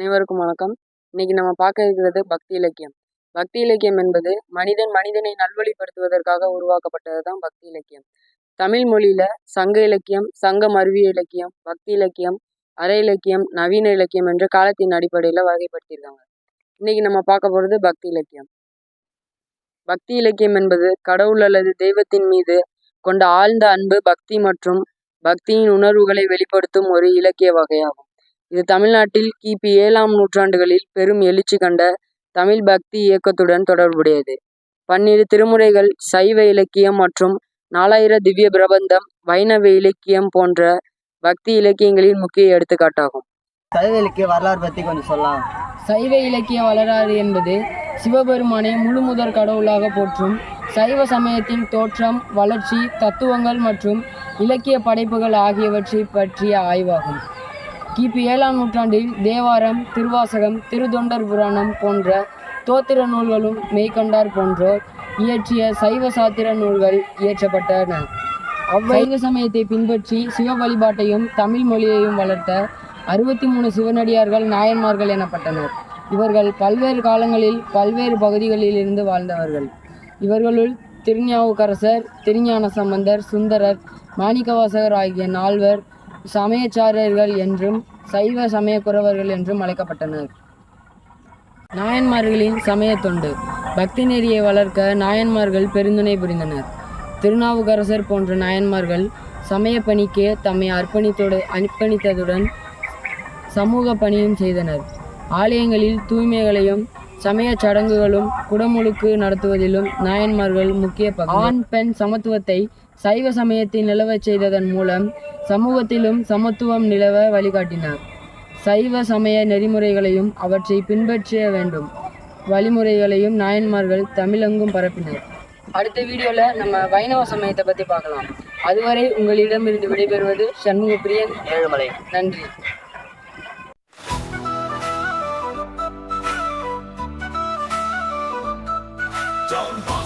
அனைவருக்கும் வணக்கம். இன்னைக்கு நம்ம பார்க்க இருக்கிறது பக்தி இலக்கியம். பக்தி இலக்கியம் என்பது மனிதன் மனிதனை நல்வழிப்படுத்துவதற்காக உருவாக்கப்பட்டது தான் பக்தி இலக்கியம். தமிழ் மொழியில சங்க இலக்கியம் சங்க மருவிய இலக்கியம் பக்தி இலக்கியம் அரை இலக்கியம் நவீன இலக்கியம் என்று காலத்தின் அடிப்படையில் வகைப்படுத்தியிருக்காங்க. இன்னைக்கு நம்ம பார்க்க போகிறது பக்தி இலக்கியம். பக்தி இலக்கியம் என்பது கடவுள் அல்லது தெய்வத்தின் மீது கொண்ட ஆழ்ந்த அன்பு பக்தி மற்றும் பக்தியின் உணர்வுகளை வெளிப்படுத்தும் ஒரு இலக்கிய வகையாகும். இது தமிழ்நாட்டில் கிபி ஏழாம் நூற்றாண்டுகளில் பெரும் எழுச்சி கண்ட தமிழ் பக்தி இயக்கத்துடன் தொடர்புடையது. பன்னிரு திருமுறைகள் சைவ இலக்கியம் மற்றும் நாலாயிர திவ்ய பிரபந்தம் வைணவ இலக்கியம் போன்ற பக்தி இலக்கியங்களின் முக்கிய எடுத்துக்காட்டாகும். சைவ இலக்கிய வரலாறு பற்றி கொஞ்சம் சொல்லலாம். சைவ இலக்கிய வரலாறு என்பது சிவபெருமானை முழுமுதற் கடவுளாக போற்றும் சைவ சமயத்தின் தோற்றம் வளர்ச்சி தத்துவங்கள் மற்றும் இலக்கிய படைப்புகள் ஆகியவற்றை பற்றிய ஆய்வாகும். கிபி ஏழாம் நூற்றாண்டில் தேவாரம் திருவாசகம் திருத்தொண்டர் புராணம் போன்ற தோத்திர நூல்களும் மெய்கண்டார் போன்றோர் இயற்றிய சைவ சாத்திர நூல்கள் இயற்றப்பட்டன. அவ்வைவ சமயத்தை பின்பற்றி சிவ வழிபாட்டையும் தமிழ் மொழியையும் வளர்த்த அறுபத்தி மூணு சிவனடியார்கள் நாயன்மார்கள் எனப்பட்டனர். இவர்கள் பல்வேறு காலங்களில் பல்வேறு பகுதிகளில் இருந்து வாழ்ந்தவர்கள். இவர்களுள் திருஞாவுக்கரசர் திருஞான சம்பந்தர் சுந்தரர் மாணிக்கவாசகர் ஆகிய நால்வர் சமயச்சாரர்கள் என்றும் சைவ சமயக்குறவர்கள் என்றும் அழைக்கப்பட்டனர். நாயன்மார்களின் சமயத் தொண்டு. பக்தி நெறியை வளர்க்க நாயன்மார்கள் பெருந்துணை புரிந்தனர். திருநாவுக்கரசர் போன்ற நாயன்மார்கள் சமய பணிக்கு தம்மை அர்ப்பணித்தோடு அர்ப்பணித்ததுடன் சமூக பணியும் செய்தனர். ஆலயங்களில் தூய்மைகளையும் சமயச் சடங்குகளும் குடமுழுக்கு நடத்துவதிலும் நாயன்மார்கள் முக்கிய பங்கு. ஆண் பெண் சமத்துவத்தை சைவ சமயத்தில் நிலவச் செய்ததன் மூலம் சமூகத்திலும் சமத்துவம் நிலவ வழிகாட்டினார். சைவ சமய நெறிமுறைகளையும் அவற்றை பின்பற்ற வேண்டும். வழிமுறைகளையும் நாயன்மார்கள் தமிழெங்கும் பரப்பினர். அடுத்த வீடியோவில் நம்ம வைணவ சமயத்தை பற்றி பார்க்கலாம். அதுவரை உங்களிடமிருந்து விடைபெறுவது சண்முக பிரியன் ஏழுமலை. நன்றி. don't